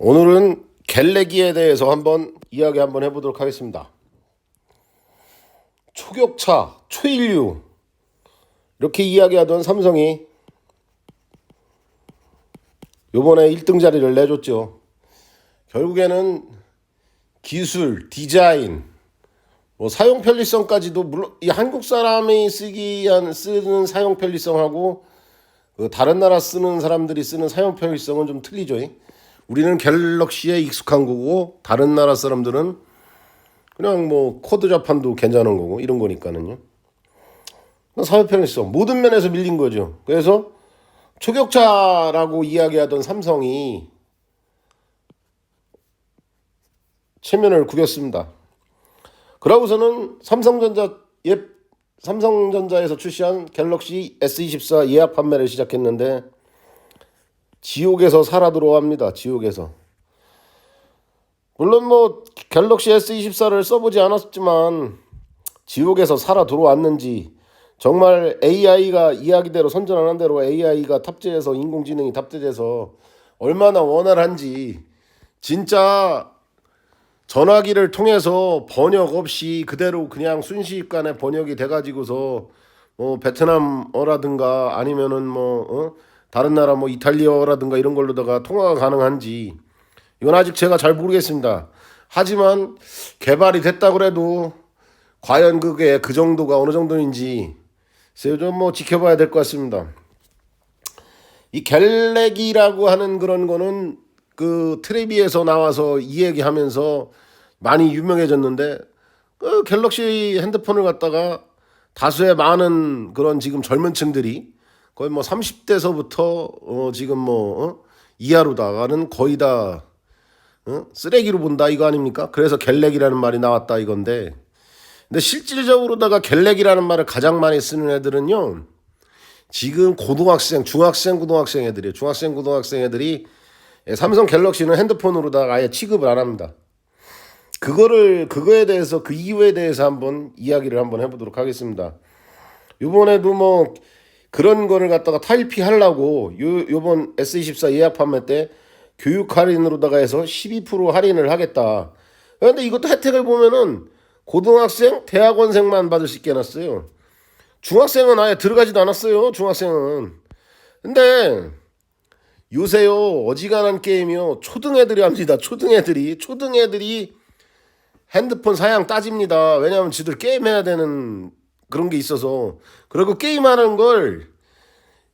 오늘은 갤레기에 대해서 한번 이야기 한번 해보도록 하겠습니다. 초격차, 초인류 이렇게 이야기하던 삼성이 요번에 1등 자리를 내줬죠. 결국에는 기술, 디자인, 뭐 사용 편리성까지도 물론 이 한국 사람이 쓰기 위한 쓰는 사용 편리성하고 그 다른 나라 쓰는 사람들이 쓰는 사용 편리성은 좀 틀리죠. 우리는 갤럭시에 익숙한 거고 다른 나라 사람들은 그냥 뭐 코드 자판도 괜찮은 거고 이런 거니까는요. 사용 편리성 모든 면에서 밀린 거죠. 그래서 초격차라고 이야기하던 삼성이 체면을 구겼습니다. 그러고서는 삼성전자 예 삼성전자에서 출시한 갤럭시 S24 예약 판매를 시작했는데 지옥에서 살아 들어옵니다. 지옥에서. 물론 뭐 갤럭시 S24를 써보지 않았지만 지옥에서 살아 들어왔는지 정말 AI가 이야기대로 선전하는 대로 AI가 탑재해서 인공지능이 탑재돼서 얼마나 원활한지 진짜 전화기를 통해서 번역 없이 그대로 그냥 순식간에 번역이 돼가지고서 뭐 베트남어라든가 아니면은 뭐 어? 다른 나라 뭐 이탈리아어라든가 이런 걸로다가 통화가 가능한지 이건 아직 제가 잘 모르겠습니다. 하지만 개발이 됐다 그래도 과연 그게 그 정도가 어느 정도인지 좀뭐 지켜봐야 될 것 같습니다. 이 갤렉이라고 하는 그런 거는 그 트레비에서 나와서 이 얘기하면서 많이 유명해졌는데 그 갤럭시 핸드폰을 갖다가 다수의 많은 그런 지금 젊은 층들이 거의 뭐 30대서부터 어 지금 뭐 어? 이하로다가는 거의 다 어? 쓰레기로 본다 이거 아닙니까? 그래서 갤렉이라는 말이 나왔다 이건데 근데 실질적으로다가 갤렉이라는 말을 가장 많이 쓰는 애들은요 지금 고등학생, 중학생, 고등학생 애들이에요. 중학생, 고등학생 애들이 예, 삼성 갤럭시는 핸드폰으로다가 아예 취급을 안 합니다. 그거를 그거에 대해서 그 이유에 대해서 한번 이야기를 한번 해보도록 하겠습니다. 이번에도 뭐 그런 거를 갖다가 탈피하려고 요 요번 S24 예약 판매 때 교육 할인으로다가 해서 12% 할인을 하겠다. 그런데 이것도 혜택을 보면은 고등학생, 대학원생만 받을 수 있게 해놨어요. 중학생은 아예 들어가지도 않았어요. 중학생은. 근데 요새요 어지간한 게임이요 초등 애들이 합니다. 초등 애들이 초등 애들이 핸드폰 사양 따집니다. 왜냐하면 지들 게임 해야 되는 그런 게 있어서 그리고 게임하는 걸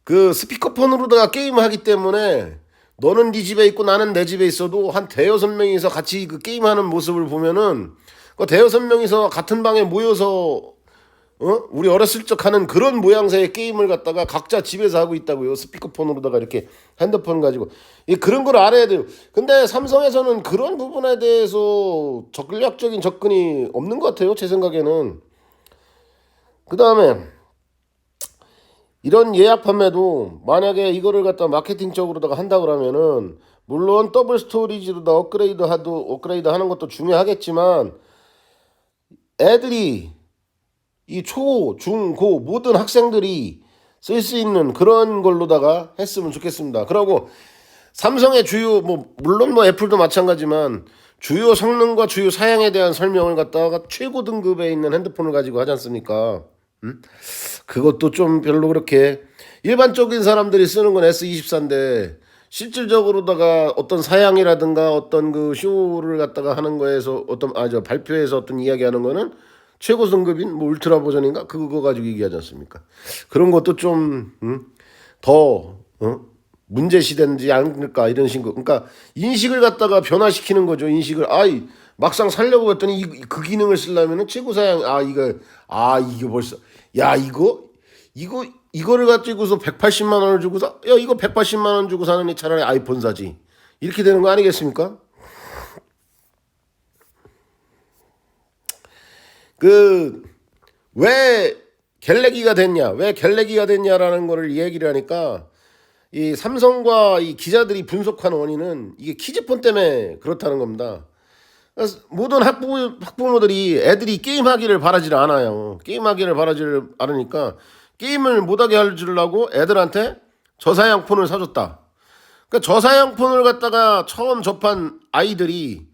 그 스피커폰으로다가 게임하기 때문에 너는 네 집에 있고 나는 내 집에 있어도 한 대여섯 명이서 같이 그 게임하는 모습을 보면은 그 대여섯 명이서 같은 방에 모여서 어? 우리 어렸을 적 하는 그런 모양새의 게임을 갖다가 각자 집에서 하고 있다고요. 스피커폰으로다가 이렇게 핸드폰 가지고. 이 그런 걸 알아야 돼요. 근데 삼성에서는 그런 부분에 대해서 전략적인 접근이 없는 것 같아요. 제 생각에는. 그 다음에 이런 예약 판매도 만약에 이거를 갖다 마케팅적으로다가 한다 그러면은 물론 더블 스토리지로다 업그레이드 하도 업그레이드 하는 것도 중요하겠지만 애들이 이 초, 중, 고 모든 학생들이 쓸 수 있는 그런 걸로다가 했으면 좋겠습니다. 그리고 삼성의 주요 뭐 물론 뭐 애플도 마찬가지만 주요 성능과 주요 사양에 대한 설명을 갖다가 최고 등급에 있는 핸드폰을 가지고 하지 않습니까? 음? 그것도 좀 별로 그렇게 일반적인 사람들이 쓰는 건 S24인데 실질적으로다가 어떤 사양이라든가 어떤 그 쇼를 갖다가 하는 거에서 어떤 아저 발표에서 어떤 이야기하는 거는 최고 등급인 뭐 울트라 버전인가 그거 가지고 얘기하지 않습니까? 그런 것도 좀더 음? 어? 문제 시대인지 않을까 이런 식으로 그러니까 인식을 갖다가 변화시키는 거죠 인식을 아이 막상 살려고 했더니 이, 그 기능을 쓰려면은 최고 사양 아 이거 아 이게 벌써 야 이거 이거 이거를 가지고서 180만 원을 주고 사, 야 이거 180만 원 주고 사느니 차라리 아이폰 사지 이렇게 되는 거 아니겠습니까? 그 왜 갤레기가 됐냐, 왜 갤레기가 됐냐라는 거를 얘기를 하니까 이 삼성과 이 기자들이 분석한 원인은 이게 키즈폰 때문에 그렇다는 겁니다. 모든 학부 학부모들이 애들이 게임하기를 바라지를 않아요. 게임하기를 바라지를 않으니까 게임을 못하게 해주려고 애들한테 저사양 폰을 사줬다. 그러니까 저사양 폰을 갖다가 처음 접한 아이들이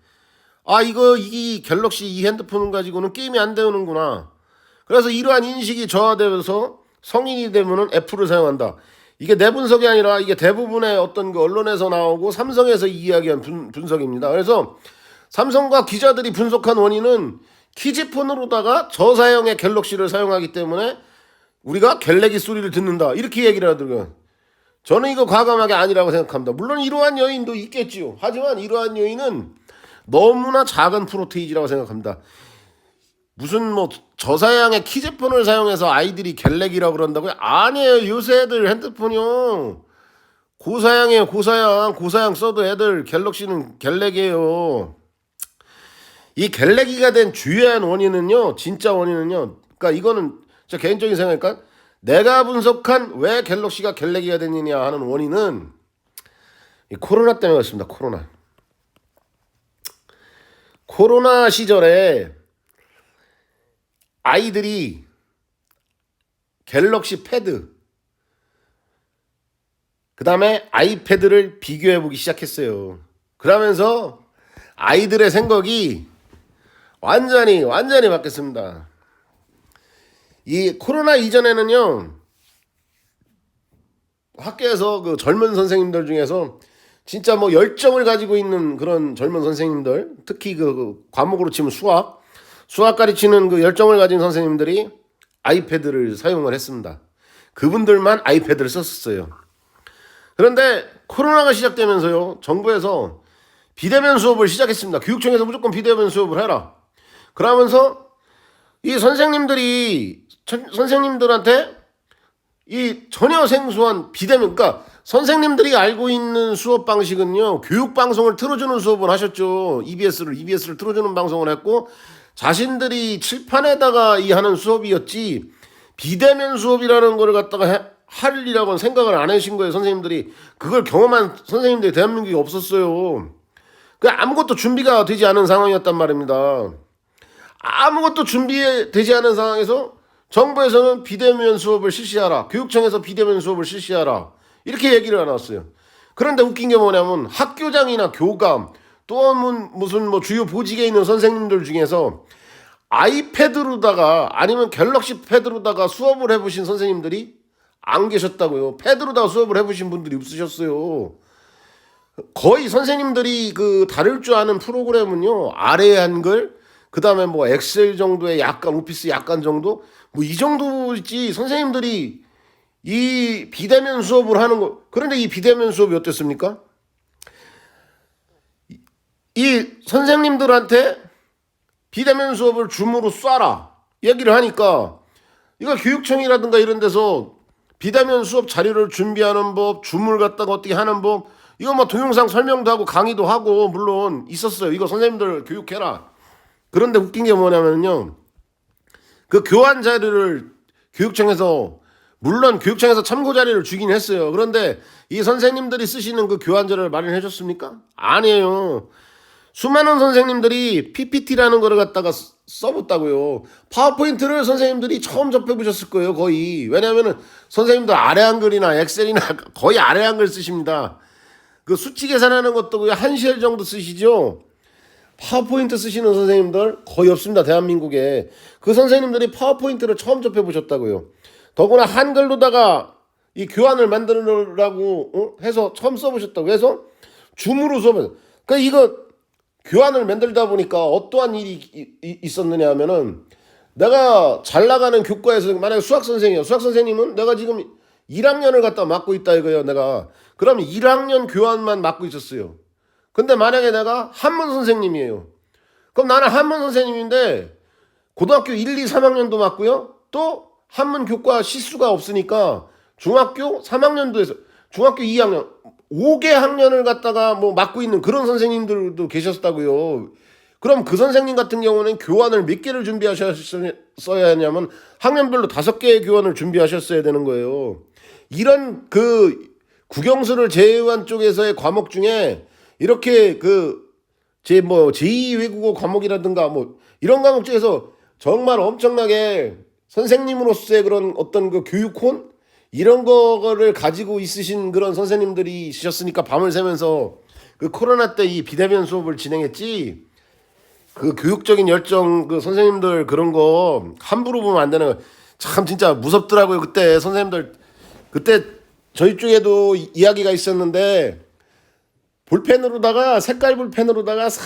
아 이거 이 갤럭시 이 핸드폰을 가지고는 게임이 안 되는구나. 그래서 이러한 인식이 저하되면서 성인이 되면은 애플을 사용한다. 이게 내 분석이 아니라 이게 대부분의 어떤 그 언론에서 나오고 삼성에서 이야기한 분, 분석입니다. 그래서 삼성과 기자들이 분석한 원인은 키즈폰으로다가 저사양의 갤럭시를 사용하기 때문에 우리가 갤레기 소리를 듣는다 이렇게 얘기를 하더라고요. 저는 이거 과감하게 아니라고 생각합니다. 물론 이러한 요인도 있겠지요. 하지만 이러한 요인은 너무나 작은 프로테이지라고 생각합니다. 무슨 뭐 저사양의 키제폰을 사용해서 아이들이 갤렉이라고 그런다고요? 아니에요. 요새 애들 핸드폰이요. 고사양이에요. 고사양. 고사양 써도 애들 갤럭시는 갤렉이에요. 이 갤렉이가 된 주요한 원인은요. 진짜 원인은요. 그러니까 이거는 저 개인적인 생각이니까 내가 분석한 왜 갤럭시가 갤렉이가 됐느냐 하는 원인은 이 코로나 때문에 그렇습니다. 코로나. 코로나 시절에 아이들이 갤럭시 패드 그 다음에 아이패드를 비교해 보기 시작했어요. 그러면서 아이들의 생각이 완전히 완전히 바뀌었습니다. 이 코로나 이전에는요 학교에서 그 젊은 선생님들 중에서 진짜 뭐 열정을 가지고 있는 그런 젊은 선생님들 특히 그, 그 과목으로 치면 수학 수학 가르치는 그 열정을 가진 선생님들이 아이패드를 사용을 했습니다. 그분들만 아이패드를 썼었어요. 그런데 코로나가 시작되면서요 정부에서 비대면 수업을 시작했습니다. 교육청에서 무조건 비대면 수업을 해라. 그러면서 이 선생님들이 천- 선생님들한테 이 전혀 생소한 비대면 그러니까 선생님들이 알고 있는 수업 방식은요 교육 방송을 틀어주는 수업을 하셨죠. EBS를 EBS를 틀어주는 방송을 했고 자신들이 칠판에다가 이 하는 수업이었지 비대면 수업이라는 거를 갖다가 해, 할이라고는 생각을 안 하신 거예요 선생님들이. 그걸 경험한 선생님들이 대한민국에 없었어요. 그 아무것도 준비가 되지 않은 상황이었단 말입니다. 아무것도 준비되지 않은 상황에서 정부에서는 비대면 수업을 실시하라. 교육청에서 비대면 수업을 실시하라. 이렇게 얘기를 해놨어요. 그런데 웃긴 게 뭐냐면 학교장이나 교감 또 무슨 뭐 주요 보직에 있는 선생님들 중에서 아이패드로다가 아니면 갤럭시 패드로다가 수업을 해보신 선생님들이 안 계셨다고요. 패드로다가 수업을 해보신 분들이 없으셨어요. 거의 선생님들이 그 다룰 줄 아는 프로그램은요 아래 한글 그 다음에 뭐 엑셀 정도의 약간 오피스 약간 정도 뭐 이 정도지 선생님들이 이 비대면 수업을 하는 거 그런데 이 비대면 수업이 어땠습니까? 이- 이 선생님들한테 비대면 수업을 줌으로 쏴라 얘기를 하니까 이거 교육청이라든가 이런 데서 비대면 수업 자료를 준비하는 법, 줌을 갖다가 어떻게 하는 법, 이거 뭐 동영상 설명도 하고 강의도 하고 물론 있었어요. 이거 선생님들 교육해라. 그런데 웃긴 게 뭐냐면요. 그 교환 자료를 교육청에서 물론 교육청에서 참고 자료를 주긴 했어요. 그런데 이 선생님들이 쓰시는 그 교환 자료를 마련해 줬습니까? 아니에요. 수많은 선생님들이 PPT라는 거를 갖다가 써- 써봤다고요. 파워포인트를 선생님들이 처음 접해보셨을 거예요, 거의. 왜냐하면은 선생님들 아래 한글이나 엑셀이나 거의 아래 한글 쓰십니다. 그 수치 계산하는 것도 한 시일 정도 쓰시죠? 파워포인트 쓰시는 선생님들 거의 없습니다, 대한민국에. 그 선생님들이 파워포인트를 처음 접해보셨다고요. 더구나 한글로다가 이 교환을 만들으라고 어? 해서 처음 써보셨다고 해서 줌으로 수업을. 그러니까 이거 교환을 만들다 보니까 어떠한 일이 있었느냐 하면은 내가 잘 나가는 교과에서 만약에 수학 선생이야. 수학 선생님은 내가 지금 1학년을 갖다 맡고 있다 이거예요. 내가 그럼 1학년 교환만 맡고 있었어요. 근데 만약에 내가 한문 선생님이에요. 그럼 나는 한문 선생님인데 고등학교 1, 2, 3학년도 맡고요. 또 한문 교과 시수가 없으니까 중학교 3학년도에서 중학교 2학년 5개 학년을 갖다가 뭐 맡고 있는 그런 선생님들도 계셨다고요. 그럼 그 선생님 같은 경우는 교환을 몇 개를 준비하셨어야 하냐면 학년별로 다섯 개의 교환을 준비하셨어야 되는 거예요. 이런 그 국영수를 제외한 쪽에서의 과목 중에 이렇게 그 제 뭐 제2 외국어 과목이라든가 뭐 이런 과목 중에서 정말 엄청나게 선생님으로서의 그런 어떤 그 교육혼 이런 거를 가지고 있으신 그런 선생님들이 있으셨으니까 밤을 새면서 그 코로나 때 이 비대면 수업을 진행했지. 그 교육적인 열정 그 선생님들 그런 거 함부로 보면 안 되는 거. 참 진짜 무섭더라고요. 그때 선생님들 그때 저희 쪽에도 이- 이야기가 있었는데 볼펜으로다가 색깔 볼펜으로다가 싹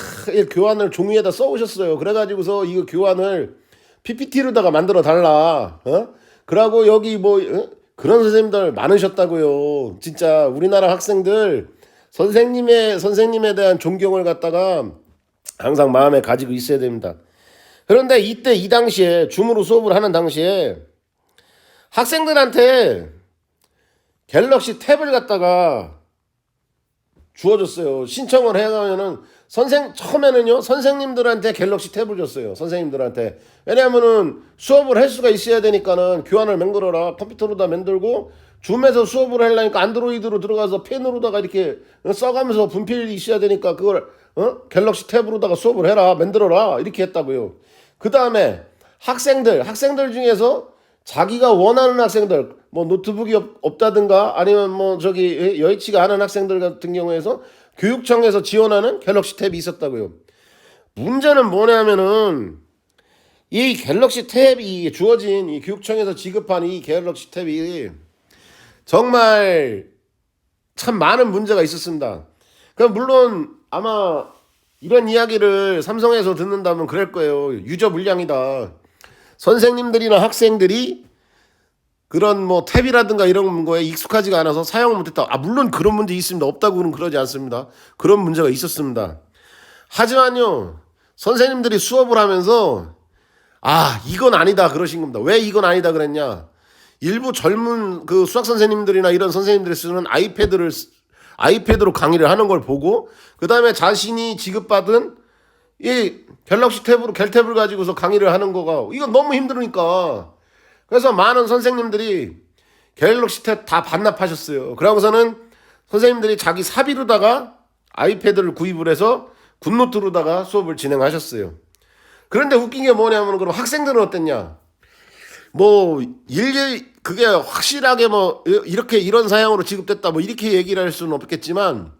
교환을 종이에다 써 오셨어요. 그래가지고서 이거 교환을 PPT로다가 만들어 달라. 어? 그러고 여기 뭐 어? 그런 선생님들 많으셨다고요. 진짜 우리나라 학생들 선생님의 선생님에 대한 존경을 갖다가 항상 마음에 가지고 있어야 됩니다. 그런데 이때 이 당시에 줌으로 수업을 하는 당시에 학생들한테 갤럭시 탭을 갖다가 주어줬어요. 신청을 해가면은 선생 처음에는요 선생님들한테 갤럭시 탭을 줬어요. 선생님들한테 왜냐하면은 수업을 할 수가 있어야 되니까는 교환을 만들어라 컴퓨터로 다 만들고 줌에서 수업을 하려니까 안드로이드로 들어가서 펜으로다가 이렇게 써가면서 분필이 있어야 되니까 그걸 어 갤럭시 탭으로다가 수업을 해라 만들어라 이렇게 했다고요. 그 다음에 학생들 학생들 중에서 자기가 원하는 학생들 뭐 노트북이 없, 없다든가 아니면 뭐 저기 여의치가 않은 학생들 같은 경우에서 교육청에서 지원하는 갤럭시 탭이 있었다고요. 문제는 뭐냐면은 이 갤럭시 탭이 주어진 이 교육청에서 지급한 이 갤럭시 탭이 정말 참 많은 문제가 있었습니다. 그럼 물론 아마 이런 이야기를 삼성에서 듣는다면 그럴 거예요. 유저 물량이다. 선생님들이나 학생들이 그런 뭐 탭이라든가 이런 거에 익숙하지가 않아서 사용을 못했다. 아 물론 그런 문제 있습니다. 없다고는 그러지 않습니다. 그런 문제가 있었습니다. 하지만요 선생님들이 수업을 하면서 아 이건 아니다 그러신 겁니다. 왜 이건 아니다 그랬냐? 일부 젊은 그 수학 선생님들이나 이런 선생님들이 쓰는 아이패드를 쓰- 아이패드로 강의를 하는 걸 보고 그 다음에 자신이 지급받은 이 갤럭시 탭으로 갤 탭을 가지고서 강의를 하는 거가 이건 너무 힘드니까 그래서 많은 선생님들이 갤럭시 탭 다 반납하셨어요. 그러고서는 선생님들이 자기 사비로다가 아이패드를 구입을 해서 굿노트로다가 수업을 진행하셨어요. 그런데 웃긴 게 뭐냐면 그럼 학생들은 어땠냐? 뭐 일일 그게 확실하게 뭐 이렇게 이런 사양으로 지급됐다 뭐 이렇게 얘기를 할 수는 없겠지만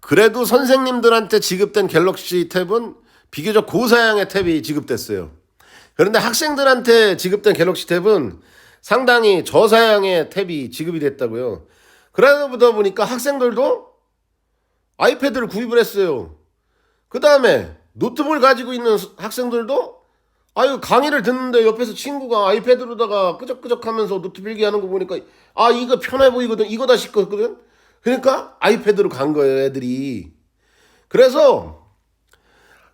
그래도 선생님들한테 지급된 갤럭시 탭은 비교적 고사양의 탭이 지급됐어요. 그런데 학생들한테 지급된 갤럭시 탭은 상당히 저사양의 탭이 지급이 됐다고요. 그러다 보니까 학생들도 아이패드를 구입을 했어요. 그 다음에 노트북을 가지고 있는 학생들도 아유 강의를 듣는데 옆에서 친구가 아이패드로다가 끄적끄적 하면서 노트 필기 하는 거 보니까 아 이거 편해 보이거든 이거다 싶거든 그러니까 아이패드로 간 거예요 애들이 그래서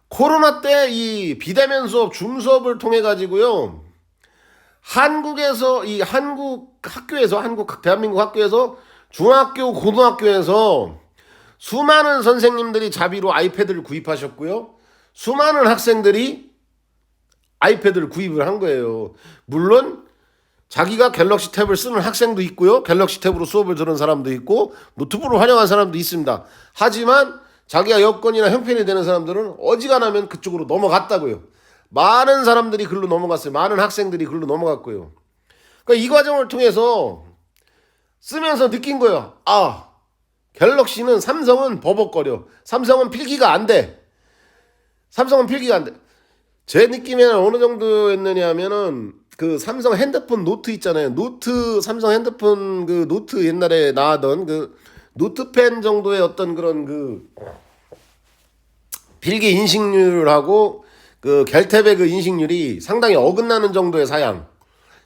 코로나 때 이 비대면 수업 줌 수업을 통해 가지고요 한국에서 이 한국 학교에서 한국 대한민국 학교에서 중학교 고등학교에서 수많은 선생님들이 자비로 아이패드를 구입하셨고요 수많은 학생들이 아이패드를 구입을 한 거예요. 물론 자기가 갤럭시 탭을 쓰는 학생도 있고요. 갤럭시 탭으로 수업을 들은 사람도 있고 노트북을 활용한 사람도 있습니다. 하지만 자기가 여건이나 형편이 되는 사람들은 어지간하면 그쪽으로 넘어갔다고요. 많은 사람들이 글로 넘어갔어요. 많은 학생들이 글로 넘어갔고요. 그러니까 이 과정을 통해서 쓰면서 느낀 거예요. 아, 갤럭시는 삼성은 버벅거려. 삼성은 필기가 안 돼. 삼성은 필기가 안 돼. 제 느낌에는 어느 정도였느냐 하면은 그 삼성 핸드폰 노트 있잖아요. 노트 삼성 핸드폰 그 노트 옛날에 나왔던 그 노트펜 정도의 어떤 그런 그 필기 인식률하고 그 갤탭의 그 인식률이 상당히 어긋나는 정도의 사양.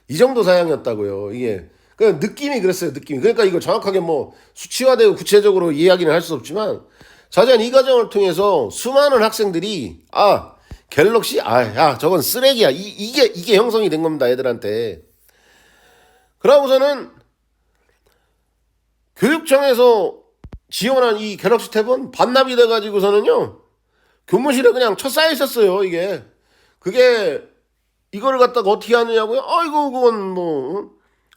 이 정도 사양이었다고요. 이게 그 느낌이 그랬어요. 느낌이. 그러니까 이거 정확하게 뭐 수치화되고 구체적으로 이야기는 할 수 없지만 자전 이 과정을 통해서 수많은 학생들이 아 갤럭시? 아야 저건 쓰레기야. 이, 이게 이게 형성이 된 겁니다 애들한테. 그러고서는 교육청에서 지원한 이 갤럭시 탭은 반납이 돼 가지고서는요 교무실에 그냥 쳐쌓여 있었어요 이게. 그게 이거를 갖다가 어떻게 하느냐고요? 아이고 그건 뭐 어?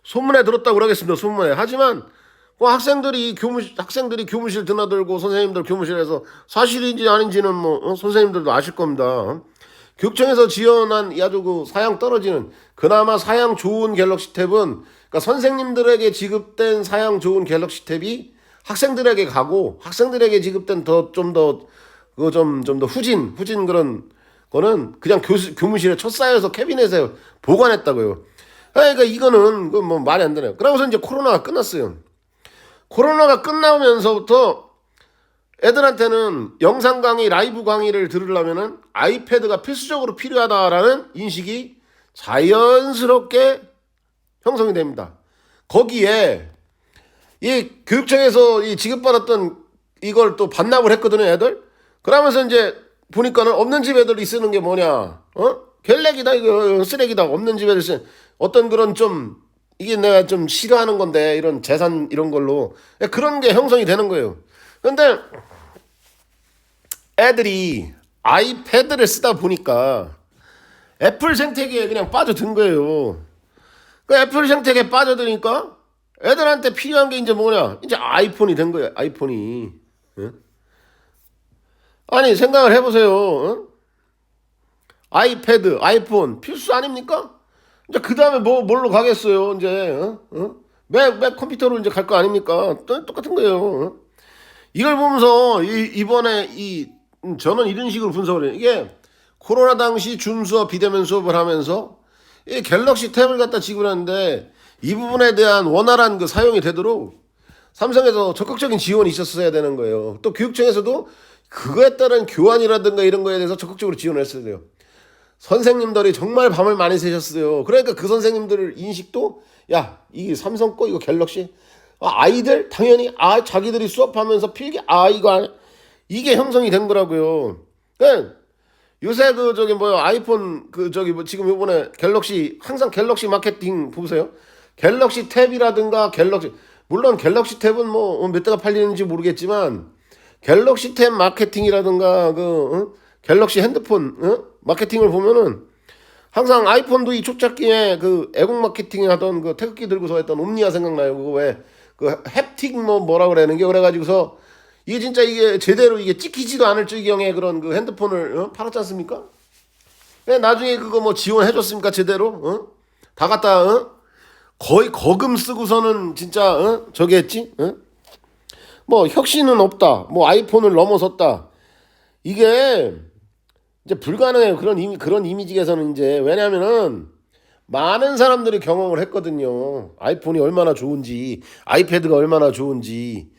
소문에 들었다고 그러겠습니다 소문에. 하지만 그 학생들이 교무실 학생들이 교무실 드나들고 선생님들 교무실에서 사실인지 아닌지는 뭐 어, 선생님들도 아실 겁니다. 교육청에서 지원한 이 아주 그 사양 떨어지는 그나마 사양 좋은 갤럭시 탭은 그러니까 선생님들에게 지급된 사양 좋은 갤럭시 탭이 학생들에게 가고 학생들에게 지급된 더 좀 더 그 좀 좀 더 후진 후진 그런 거는 그냥 교수 교무실에 첫 쌓여서 캐비넷에 보관했다고요. 그러니까 이거는 그 뭐 말이 안 되네요. 그러고서 이제 코로나가 끝났어요. 코로나가 끝나면서부터 애들한테는 영상 강의, 라이브 강의를 들으려면은 아이패드가 필수적으로 필요하다라는 인식이 자연스럽게 형성이 됩니다. 거기에 이 교육청에서 이 지급받았던 이걸 또 반납을 했거든요, 애들. 그러면서 이제 보니까는 없는 집 애들이 쓰는 게 뭐냐, 어? 갤렉이다, 이거 쓰레기다, 없는 집 애들 쓰는 어떤 그런 좀 이게 내가 좀 싫어하는 건데 이런 재산 이런 걸로 그런 게 형성이 되는 거예요. 근데 애들이 아이패드를 쓰다 보니까 애플 생태계에 그냥 빠져든 거예요. 그 애플 생태계에 빠져드니까 애들한테 필요한 게 이제 뭐냐? 이제 아이폰이 된 거예요. 아이폰이. 응? 아니 생각을 해보세요. 응? 아이패드, 아이폰 필수 아닙니까? 이제 그 다음에 뭐 뭘로 가겠어요? 이제 어? 어? 맥, 맥 컴퓨터로 이제 갈 거 아닙니까? 또- 똑같은 거예요. 어? 이걸 보면서 이, 이번에 이 음, 저는 이런 식으로 분석을 해요. 이게 코로나 당시 줌 수업, 비대면 수업을 하면서 이 갤럭시 탭을 갖다 지급하는데 이 부분에 대한 원활한 그 사용이 되도록 삼성에서 적극적인 지원이 있었어야 되는 거예요. 또 교육청에서도 그거에 따른 교환이라든가 이런 거에 대해서 적극적으로 지원을 했어야 돼요. 선생님들이 정말 밤을 많이 새셨어요. 그러니까 그 선생님들 인식도 야, 이 삼성 거 이거 갤럭시 아, 아이들 당연히 아 자기들이 수업하면서 필기 아 이거 안- 이게 형성이 된 거라고요. 그러니까 요새 그 저기 뭐야 아이폰 그 저기 뭐 지금 요번에 갤럭시 항상 갤럭시 마케팅 보세요. 갤럭시 탭이라든가 갤럭시 물론 갤럭시 탭은 뭐 몇 대가 팔리는지 모르겠지만 갤럭시 탭 마케팅이라든가 그 어? 갤럭시 핸드폰 어? 마케팅을 보면은 항상 아이폰도 이 촉잡기에 그 애국 마케팅 하던 그 태극기 들고서 했던 옴니아 생각나요. 그거 왜 그 햅틱 뭐 뭐라 그러는 게 그래가지고서 이게 진짜 이게 제대로 이게 찍히지도 않을 지경의 그런 그 핸드폰을 어? 팔았지 않습니까? 왜 나중에 그거 뭐 지원해줬습니까 제대로? 어? 다 갖다 어? 거의 거금 쓰고서는 진짜 어? 저기 했지? 어? 뭐 혁신은 없다. 뭐 아이폰을 넘어섰다. 이게 이제 불가능해요. 그런 이미 그런 이미지에서는 이제 왜냐면은 많은 사람들이 경험을 했거든요. 아이폰이 얼마나 좋은지, 아이패드가 얼마나 좋은지.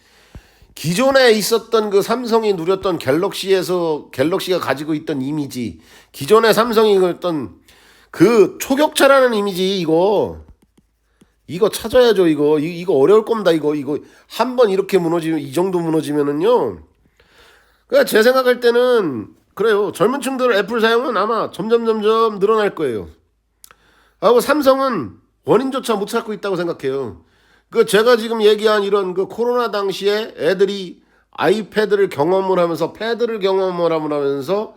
기존에 있었던 그 삼성이 누렸던 갤럭시에서 갤럭시가 가지고 있던 이미지, 기존에 삼성이 그랬던 그 초격차라는 이미지 이거 이거 찾아야죠 이거 이, 이거 어려울 겁니다 이거 이거 한 번 이렇게 무너지면 이 정도 무너지면은요 그러니까 제 생각할 때는 그래요 젊은 층들 애플 사용은 아마 점점 점점 늘어날 거예요 하고 삼성은 원인조차 못 찾고 있다고 생각해요 그 제가 지금 얘기한 이런 그 코로나 당시에 애들이 아이패드를 경험을 하면서 패드를 경험을 하면서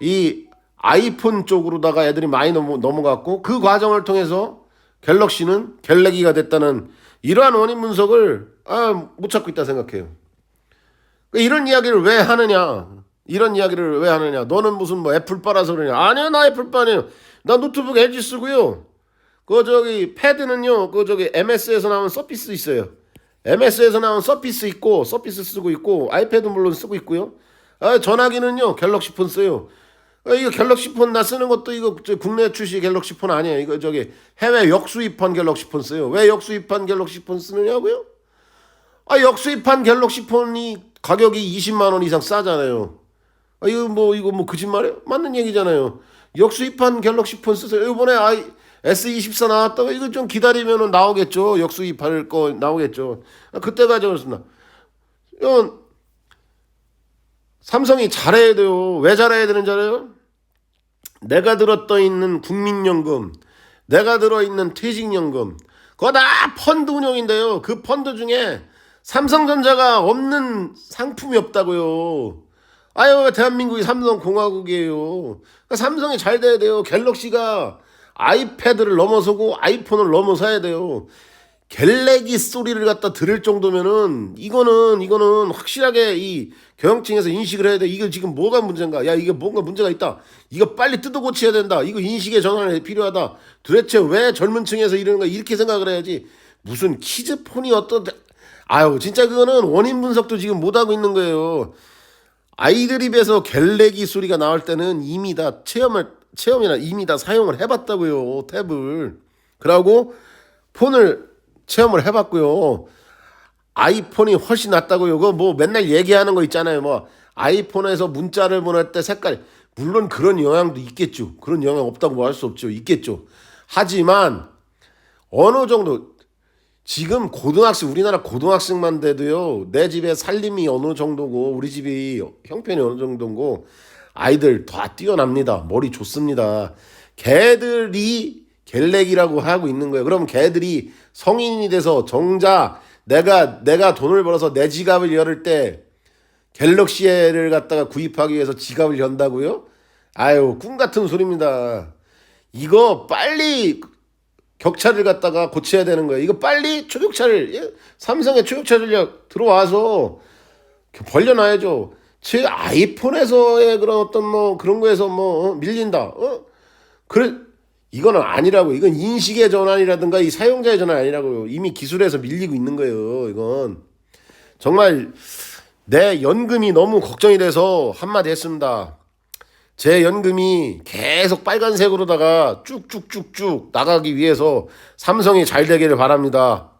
이 아이폰 쪽으로다가 애들이 많이 넘어, 넘어갔고 그 과정을 통해서 갤럭시는 갤레기가 됐다는 이러한 원인 분석을 아, 못 찾고 있다 생각해요. 그러니까 이런 이야기를 왜 하느냐? 이런 이야기를 왜 하느냐? 너는 무슨 뭐 애플 빨아서 그러냐? 아니요, 나 애플 빠네요. 나 노트북 LG 쓰고요. 그 저기 패드는요, 그 저기 MS에서 나온 서피스 있어요. MS에서 나온 서피스 있고 서피스 쓰고 있고 아이패드 물론 쓰고 있고요. 아, 전화기는요 갤럭시 폰 써요. 아, 이거 갤럭시 폰 나 쓰는 것도 이거 저 국내 출시 갤럭시 폰 아니에요. 이거 저기 해외 역수입한 갤럭시 폰 써요. 왜 역수입한 갤럭시 폰 쓰느냐고요? 아 역수입한 갤럭시 폰이 가격이 20만 원 이상 싸잖아요. 아 이거 뭐 이거 뭐 거짓말이에요? 맞는 얘기잖아요. 역수입한 갤럭시 폰 쓰세요. 이번에 아이 S24 나왔다고 이거 좀 기다리면은 나오겠죠. 역수입할 거 나오겠죠. 아, 그때 가져오겠습니다. 이건 삼성이 잘해야 돼요. 왜 잘해야 되는 줄 알아요? 내가 들었떠 있는 국민연금, 내가 들어 있는 퇴직연금, 그거 다 펀드 운용인데요. 그 펀드 중에 삼성전자가 없는 상품이 없다고요. 아유, 대한민국이 삼성 공화국이에요. 그러니까 삼성이 잘 돼야 돼요. 갤럭시가 아이패드를 넘어서고 아이폰을 넘어서야 돼요. 갤레기 소리를 갖다 들을 정도면은 이거는 이거는 확실하게 이 경영층에서 인식을 해야 돼. 이거 지금 뭐가 문제인가? 야 이게 뭔가 문제가 있다. 이거 빨리 뜯어 고쳐야 된다. 이거 인식의 전환이 필요하다. 도대체 왜 젊은 층에서 이러는가 이렇게 생각을 해야지. 무슨 키즈폰이 어떤 아유 진짜 그거는 원인 분석도 지금 못 하고 있는 거예요. 아이들 입에서 갤레기 소리가 나올 때는 이미 다 체험을 체험이나 이미 다 사용을 해봤다고요 탭을. 그러고 폰을 체험을 해봤고요. 아이폰이 훨씬 낫다고요. 그거 뭐 맨날 얘기하는 거 있잖아요. 뭐 아이폰에서 문자를 보낼 때 색깔 물론 그런 영향도 있겠죠. 그런 영향 없다고 뭐 할 수 없죠. 있겠죠. 하지만 어느 정도 지금 고등학생 우리나라 고등학생만 돼도요 내 집에 살림이 어느 정도고 우리 집이 형편이 어느 정도고 아이들 다 뛰어납니다. 머리 좋습니다. 걔들이 갤렉이라고 하고 있는 거예요. 그럼 걔들이 성인이 돼서 정작 내가 내가 돈을 벌어서 내 지갑을 열을 때 갤럭시를 갖다가 구입하기 위해서 지갑을 연다고요? 아유 꿈 같은 소리입니다. 이거 빨리 격차를 갖다가 고쳐야 되는 거예요. 이거 빨리 초격차를 예? 삼성의 초격차 전략 들어와서 벌려놔야죠. 제 아이폰에서의 그런 어떤 뭐 그런 거에서 뭐 어? 밀린다. 어? 그래 이거는 아니라고. 이건 인식의 전환이라든가 이 사용자의 전환 아니라고요. 이미 기술에서 밀리고 있는 거예요. 이건 정말 내 연금이 너무 걱정이 돼서 한마디 했습니다. 제 연금이 계속 빨간색으로다가 쭉쭉쭉쭉 나가기 위해서 삼성이 잘 되기를 바랍니다.